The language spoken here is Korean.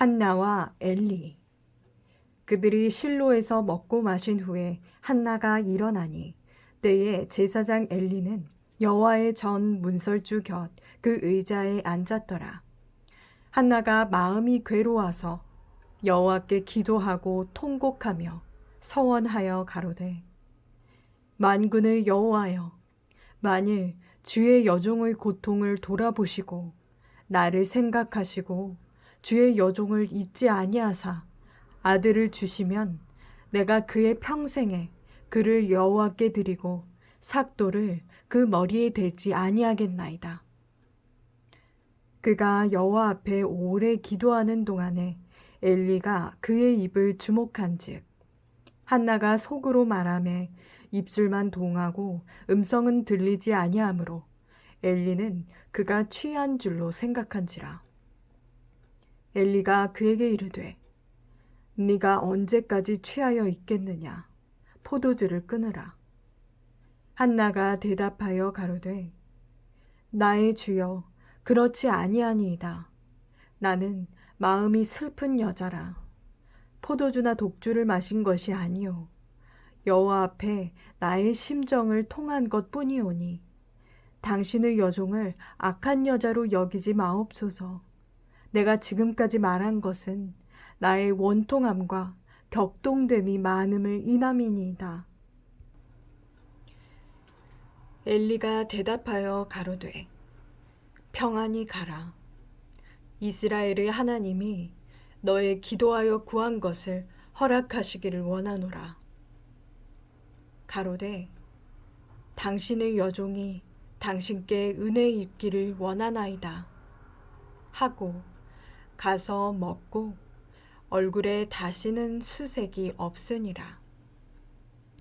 한나와 엘리. 그들이 실로에서 먹고 마신 후에 한나가 일어나니 때에 제사장 엘리는 여호와의 전 문설주 곁 그 의자에 앉았더라. 한나가 마음이 괴로워서 여호와께 기도하고 통곡하며 서원하여 가로되 만군의 여호와여 만일 주의 여종의 고통을 돌아보시고 나를 생각하시고 주의 여종을 잊지 아니하사 아들을 주시면 내가 그의 평생에 그를 여호와께 드리고 삭도를 그 머리에 대지 아니하겠나이다. 그가 여호와 앞에 오래 기도하는 동안에 엘리가 그의 입을 주목한즉 한나가 속으로 말하매 입술만 동하고 음성은 들리지 아니하므로 엘리는 그가 취한 줄로 생각한지라 엘리가 그에게 이르되 네가 언제까지 취하여 있겠느냐? 포도주를 끊으라. 한나가 대답하여 가로되 나의 주여 그렇지 아니하니이다. 나는 마음이 슬픈 여자라. 포도주나 독주를 마신 것이 아니요. 여호와 앞에 나의 심정을 통한 것뿐이오니 당신의 여종을 악한 여자로 여기지 마옵소서. 내가 지금까지 말한 것은 나의 원통함과 격동됨이 많음을 인함이니이다. 엘리가 대답하여 가로되 평안히 가라. 이스라엘의 하나님이 너의 기도하여 구한 것을 허락하시기를 원하노라. 가로되 당신의 여종이 당신께 은혜 입기를 원하나이다. 하고 가서 먹고 얼굴에 다시는 수색이 없으니라.